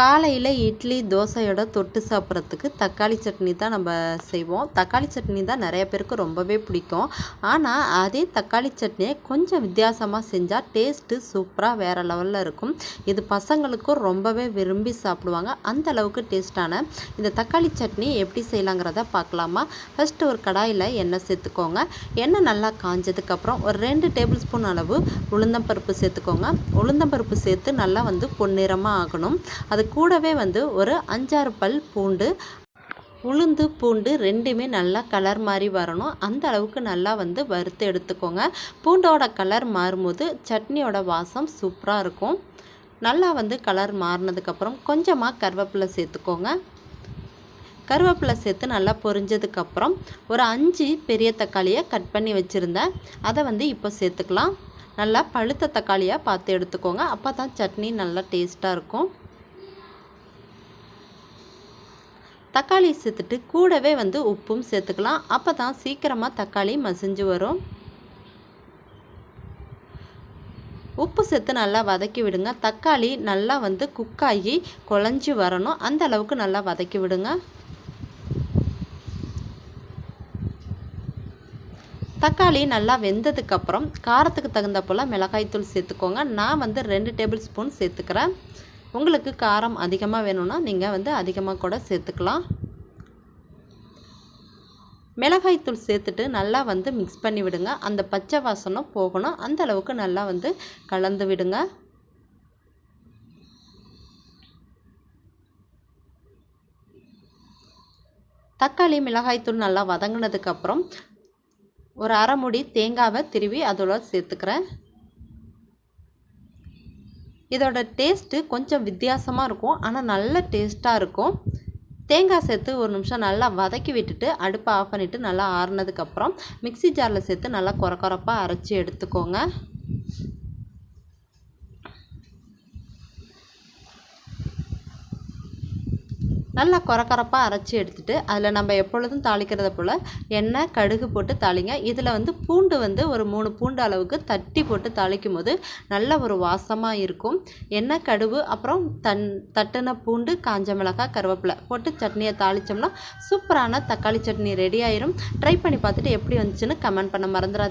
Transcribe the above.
காலையில் இட்லி தோசையோட தொட்டு சாப்பிட்றதுக்கு தக்காளி சட்னி தான் நம்ம செய்வோம். தக்காளி சட்னி தான் நிறைய பேருக்கு ரொம்பவே பிடிக்கும். ஆனால் அதே தக்காளி சட்னியை கொஞ்சம் வித்தியாசமாக செஞ்சால் டேஸ்ட்டு சூப்பராக வேறு லெவலில் இருக்கும். இது பசங்களுக்கும் ரொம்பவே விரும்பி சாப்பிடுவாங்க. அந்த அளவுக்கு டேஸ்ட்டான இந்த தக்காளி சட்னி எப்படி செய்யலாங்கிறத பார்க்கலாமா? ஃபஸ்ட்டு ஒரு கடாயில் எண்ணெய் சேர்த்துக்கோங்க. எண்ணெய் நல்லா காஞ்சதுக்கப்புறம் ஒரு ரெண்டு டேபிள் ஸ்பூன் அளவு உளுந்தம்பருப்பு சேர்த்துக்கோங்க. உளுந்தம்பருப்பு சேர்த்து நல்லா வந்து பொன்னிறமாக ஆகணும். அது கூடவே வந்து ஒரு அஞ்சாறு பல் பூண்டு உளுந்து பூண்டு ரெண்டுமே நல்லா கலர் மாதிரி வரணும். அந்த அளவுக்கு நல்லா வந்து வறுத்து எடுத்துக்கோங்க. பூண்டோட கலர் மாறும்போது சட்னியோட வாசம் சூப்பராக இருக்கும். நல்லா வந்து கலர் மாறினதுக்கப்புறம் கொஞ்சமாக கருவேப்பிலை சேர்த்துக்கோங்க. கருவேப்பிலை சேர்த்து நல்லா பொரிஞ்சதுக்கப்புறம் ஒரு அஞ்சு பெரிய தக்காளியை கட் பண்ணி வச்சுருந்தேன். அதை வந்து இப்போ சேர்த்துக்கலாம். நல்லா பழுத்த தக்காளியாக பார்த்து எடுத்துக்கோங்க. அப்போ தான் சட்னி நல்லா டேஸ்ட்டாக இருக்கும். தக்காளி சேர்த்துட்டு கூடவே வந்து உப்பும் சேர்த்துக்கலாம். அப்போ தான் சீக்கிரமாக தக்காளி மசிஞ்சு வரும். உப்பு சேர்த்து நல்லா வதக்கி விடுங்க. தக்காளி நல்லா வந்து குக்காகி குழஞ்சி வரணும். அந்த அளவுக்கு நல்லா வதக்கி விடுங்க. தக்காளி நல்லா வெந்ததுக்கப்புறம் காரத்துக்கு தகுந்த போல் மிளகாய்த்தூள் சேர்த்துக்கோங்க. நான் வந்து ரெண்டு டேபிள் ஸ்பூன் சேர்த்துக்கிறேன். உங்களுக்கு காரம் அதிகமாக வேணும்னா நீங்கள் வந்து அதிகமாக கூட சேர்த்துக்கலாம். மிளகாய்த்தூள் சேர்த்துட்டு நல்லா வந்து மிக்ஸ் பண்ணி விடுங்க. அந்த பச்சை வாசனம் போகணும். அந்த அளவுக்கு நல்லா வந்து கலந்து விடுங்க. தக்காளி மிளகாய்த்தூள் நல்லா வதங்கினதுக்கப்புறம் ஒரு அரை முடி தேங்காவை திருவி அதோட சேர்த்துக்கிறேன். இதோட டேஸ்ட்டு கொஞ்சம் வித்தியாசமாக இருக்கும். ஆனால் நல்ல டேஸ்ட்டாக இருக்கும். தேங்காய் சேர்த்து ஒரு நிமிஷம் நல்லா வதக்கி விட்டுட்டு அடுப்பை ஆஃப் பண்ணிவிட்டு நல்லா ஆறுனதுக்கப்புறம் மிக்சி ஜாரில் சேர்த்து நல்லா கொர கொரப்பாக அரைச்சி எடுத்துக்கோங்க. நல்லா கொரக்கொரப்பாக அரைச்சி எடுத்துகிட்டு அதில் நம்ம எப்பொழுதும் தாளிக்கிறத போல் எண்ணெய் கடுகு போட்டு தாளிங்க. இதில் வந்து பூண்டு வந்து ஒரு மூணு பூண்டு அளவுக்கு தட்டி போட்டு தாளிக்கும் போது நல்ல ஒரு வாசமாக இருக்கும். எண்ணெய் கடுகு அப்புறம் தன் தட்டின பூண்டு காஞ்ச மிளகாய் கருவேப்பிலை போட்டு சட்னியை தாளித்தோம்னா சூப்பரான தக்காளி சட்னி ரெடி ஆயிரும். ட்ரை பண்ணி பார்த்துட்டு எப்படி வந்துச்சுன்னு கமெண்ட் பண்ண மறந்துடாது